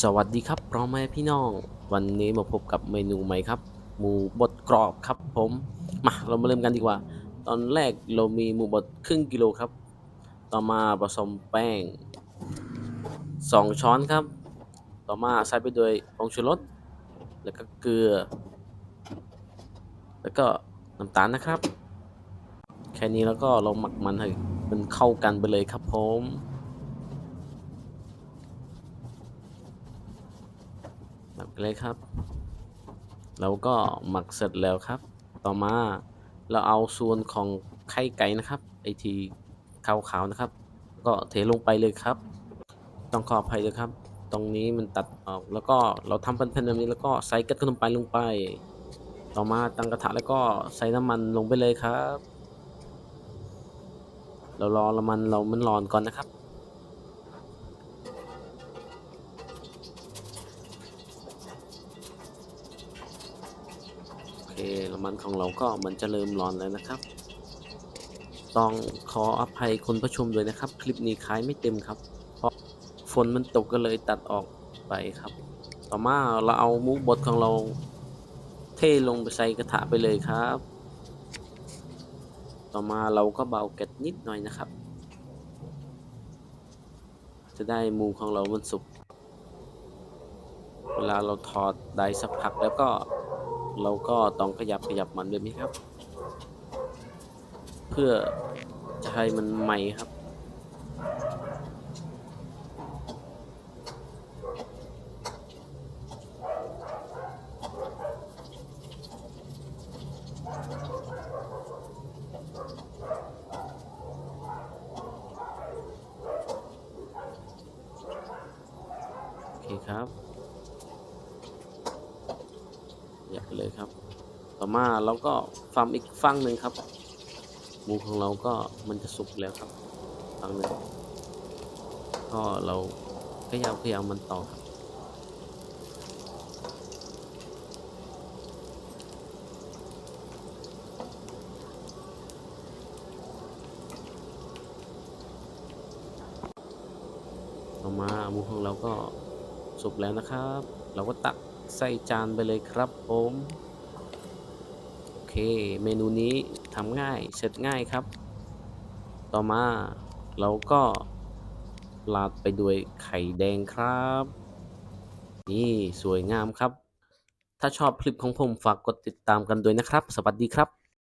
สวัสดีครับพ่อแม่พี่น้อง วันนี้มาพบกับเมนูใหม่ครับ หมูบดกรอบครับผม มาเรามาเริ่มกันดีกว่า ตอนแรกเรามีหมูบดครึ่งกิโลครับ ต่อมาผสมแป้ง 2 ช้อนครับ ต่อมาใส่ไปด้วยผงชูรสแล้วก็เกลือ แล้วก็น้ำตาลนะครับ แค่นี้แล้วก็เราหมักมันให้มันเข้ากันไปเลยครับผม หมักไปเลยครับเราก็หมักเสร็จแล้วครับ ต่อมาเราเอาส่วนของไข่ไก่นะครับไอทีขาวๆนะครับ ก็เทลงไปเลยครับ ต้องขออภัยด้วยครับ ตรงนี้มันตัดออกแล้วก็เราทำเป็นแผ่นๆแบบนี้แล้วก็ใส่กระขนมปังลงไป ต่อมาตั้งกระทะแล้วก็ใส่น้ำมันลงไปเลยครับ เรารอน้ำมันเรามันร้อนก่อนนะครับ เคน้ำมันของเราก็เหมือนจะเริ่มร้อนแล้วนะครับ ต้องขออภัยคุณผู้ชมด้วยนะครับ คลิปนี้ขายไม่เต็มครับ เพราะฝนมันตกก็เลยตัดออกไปครับ ต่อมาเราเอาหมูบดของเราเทลงไปใส่กระทะไปเลยครับ ต่อมาเราก็เบาแก๊สนิดหน่อยนะครับ จะได้มูของเรามันสุกเวลาเราทอดได้สักพักแล้วก็ เราก็ต้องขยับขยับมันด้วยไหมครับ เพื่อจะให้มันใหม่ครับ โอเคครับ อยากเลยครับ ต่อมาเราก็ฟัมอีกฝั่งหนึ่งครับหมูของเราก็มันจะสุกแล้วครับฝั่งหนึ่งก็เราขยำขยำมันต่อครับต่อมาหมูของเราก็สุกแล้วนะครับ เราก็ตัก ใส่จานไปเลยครับผมโอเค เมนูนี้ทำง่ายเสร็จง่ายครับ ต่อมาเราก็ราดไปด้วยไข่แดงครับ นี่สวยงามครับ ถ้าชอบคลิปของผมฝากกดติดตามกันด้วยนะครับ สวัสดีครับ